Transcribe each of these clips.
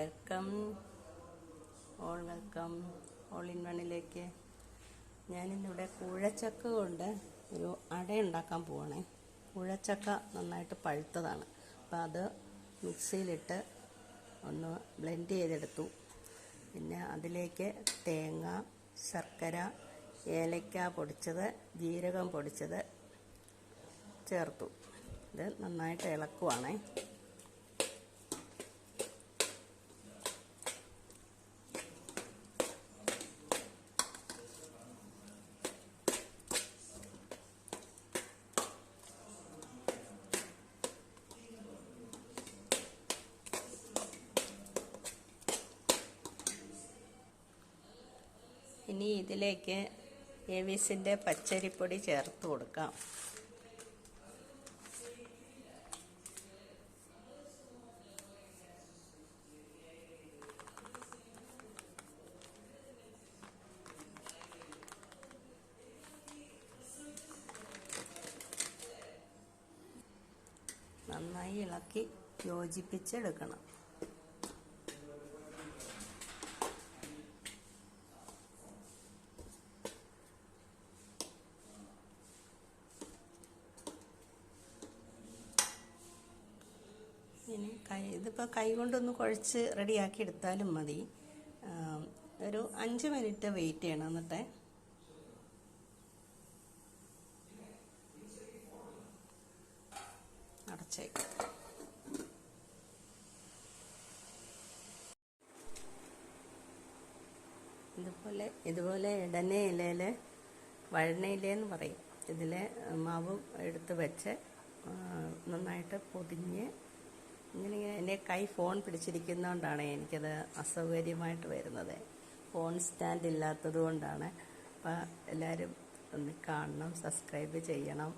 Welcome. All welcome. All in വണ്ണിലേക്ക്. ഞാനിന്നിവിടെ കുഴച്ചക്ക കൊണ്ട് ഒരു അട ഉണ്ടാക്കാൻ പോവാണേ. കുഴച്ചക്ക നന്നായിട്ട് പഴുത്തതാണ്. അപ്പം അത് മിക്സിയിലിട്ട് ഒന്ന് ബ്ലെൻഡ് ചെയ്തെടുത്തു. പിന്നെ അതിലേക്ക് തേങ്ങ ശർക്കര ഏലക്ക പൊടിച്ചത് ജീരകം പൊടിച്ചത് ചേർത്തു. ഇത് നന്നായിട്ട് ഇളക്കുവാണേ. ഇനി ഇതിലേക്ക് ഏവീസിന്റെ പച്ചരിപ്പൊടി ചേർത്ത് കൊടുക്കാം. നന്നായി ഇളക്കി യോജിപ്പിച്ചെടുക്കണം. ഇനി കൈ ഇതിപ്പോൾ കൈ കൊണ്ടൊന്ന് കുഴച്ച് റെഡിയാക്കി എടുത്താലും മതി. ഒരു അഞ്ച് മിനിറ്റ് വെയിറ്റ് ചെയ്യണം എന്നിട്ട്. അടച്ചേക്കാം. ഇതുപോലെ ഇതുപോലെ ഇടന ഇലയിൽ വഴന ഇലയെന്ന് പറയും. ഇതിൽ മാവ് എടുത്ത് വെച്ച് നന്നായിട്ട് പൊതിഞ്ഞ് ഇങ്ങനെ എന്റെ കൈ ഫോൺ പിടിച്ചിരിക്കുന്നതുകൊണ്ടാണ് എനിക്കത് അസൗകര്യമായിട്ട് വരുന്നത്. ഫോൺ സ്റ്റാൻഡ് ഇല്ലാത്തത് കൊണ്ടാണ്. അപ്പം എല്ലാവരും ഒന്ന് കാണണം സബ്സ്ക്രൈബ് ചെയ്യണം.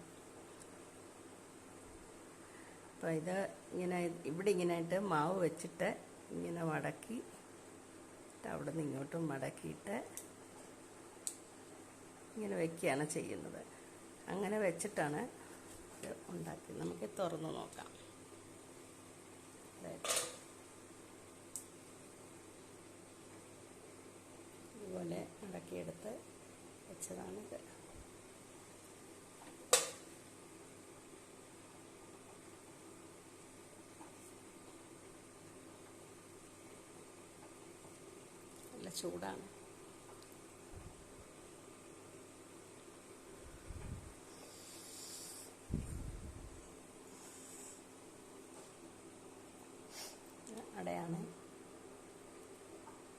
അപ്പോൾ ഇത് ഇങ്ങനെ ഇവിടെ ഇങ്ങനെ ആയിട്ട് മാവ് വെച്ചിട്ട് ഇങ്ങനെ മടക്കി അവിടെ നിന്ന് ഇങ്ങോട്ടും മടക്കിയിട്ട് ഇങ്ങനെ വെക്കുകയാണ് ചെയ്യുന്നത്. അങ്ങനെ വെച്ചിട്ടാണ് ഉണ്ടാക്കി നമുക്ക് തുറന്ന് നോക്കാം. ഇതുപോലെ മടക്കിയെടുത്ത് വെച്ചതാണിത്. നല്ല ചൂടാണ്. അടയാണ്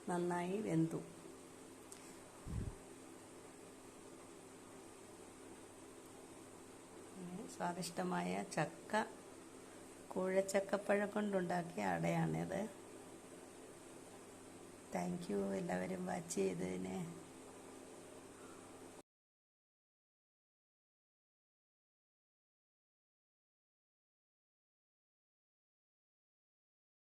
നന്നായി വെന്തു. സ്വാദിഷ്ടമായ ചക്ക കൂഴച്ചക്കപ്പഴം കൊണ്ടുണ്ടാക്കിയ അടയാണിത്. താങ്ക് യു എല്ലാവരും വാച്ച് ചെയ്തതിന്